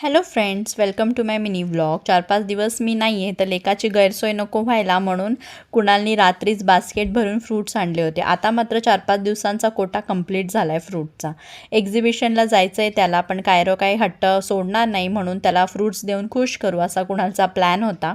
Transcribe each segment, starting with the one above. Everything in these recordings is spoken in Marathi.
Hello friends welcome to my mini vlog चार पाच दिवस मी नाही आहे तर लेकाची गैरसोय नको व्हायला म्हणून कुणालनी रात्रीच बास्केट भरून फ्रूट्स आणले होते. आता मात्र चार पाच दिवसांचा कोटा कंप्लीट झाला आहे फ्रूटचा एक्झिबिशनला जायचं आहे त्याला पण कायरो काही हट्ट सोडणार नाही म्हणून त्याला फ्रूट्स देऊन खुश करू असा कुणालचा प्लॅन होता.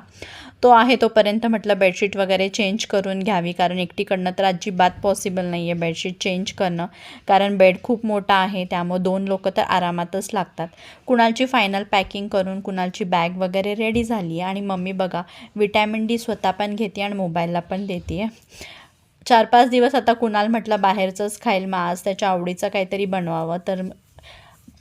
तो आहे तोपर्यंत म्हटलं बेडशीट वगैरे चेंज करून घ्यावी कारण एकटीकडनं तर अजिबात पॉसिबल नाही आहे बेडशीट चेंज करणं. कारण बेड खूप मोठा आहे त्यामुळे दोन लोक तर आरामातच लागतात. कुणालची फायनल पॅकिंग करून कुणालची बॅग वगैरे रेडी झाली आहे. आणि मम्मी बघा विटॅमिन डी स्वतः पण घेते आणि मोबाईलला पण देते आहे. चार पाच दिवस आता कुणाल म्हटलं बाहेरचंच खाईल मग आज त्याच्या आवडीचं काहीतरी बनवावं. तर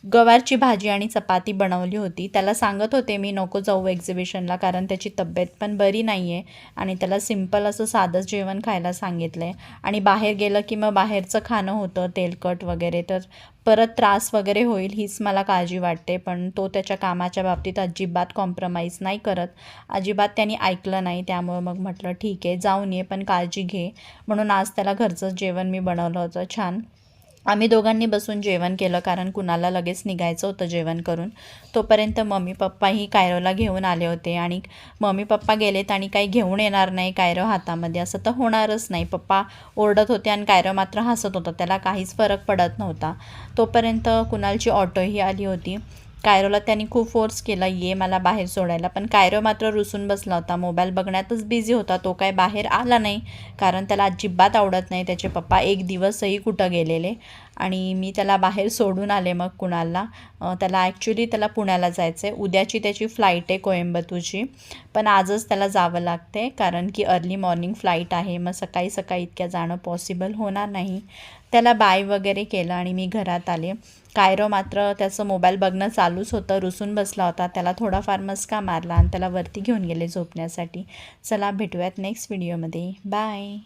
गवारची भाजी आणि चपाती बनवली होती. त्याला सांगत होते मी नको जाऊ एक्झिबिशनला कारण त्याची तब्येत पण बरी नाही आहे आणि त्याला सिंपल असं साधंच जेवण खायला सांगितलं आहे आणि बाहेर गेलं की मग बाहेरचं खाणं होतं तेलकट वगैरे. तर परत त्रास वगैरे होईल हीच मला काळजी वाटते. पण तो त्याच्या कामाच्या बाबतीत अजिबात कॉम्प्रमाइज नाही करत. अजिबात त्यांनी ऐकलं नाही. त्यामुळं मग म्हटलं ठीक आहे जाऊन ये पण काळजी घे. म्हणून आज त्याला घरचंच जेवण मी बनवलं होतं. छान. आम्ही दोघांनी बसून जेवण केलं कारण कुणाला लगेच निघायचं होतं जेवण करून. तोपर्यंत मम्मी पप्पाही कायरोला घेऊन आले होते आणि मम्मी पप्पा गेलेत आणि काही घेऊन येणार नाही कायरो हातामध्ये. असं तर होणारच नाही. पप्पा ओरडत होते आणि कायरो मात्र हसत होता. त्याला काहीच फरक पडत नव्हता. तोपर्यंत कुणालची ऑटोही आली होती. कायरोला त्यांनी खूप फोर्स केला ये मला बाहेर सोडायला. पण कायरो मात्र रुसून बसला होता. मोबाईल बघण्यातच बिझी होता. तो काय बाहेर आला नाही. कारण त्याला अजिबात आवडत नाही. त्याचे पप्पा एक दिवसही कुठं गेलेले. आणि मी त्याला बाहेर सोडून आले मग कुणाला त्याला ॲक्च्युली त्याला पुण्याला जायचं आहे उद्याची त्याची फ्लाईट आहे कोयंबतूची पण आजच त्याला जावं लागते कारण की अर्ली मॉर्निंग फ्लाईट आहे. मग सकाळी सकाळी इतक्या जाणं पॉसिबल होणार नाही. त्याला बाय वगैरे केलं आणि मी घरात आले. कायरो मात्र त्याचं मोबाईल बघणं चालूच होतं. रुसून बसला होता. त्याला थोडाफार मस्का मारला आणि त्याला वरती घेऊन गेले झोपण्यासाठी. चला भेटूयात नेक्स्ट व्हिडिओमध्ये बाय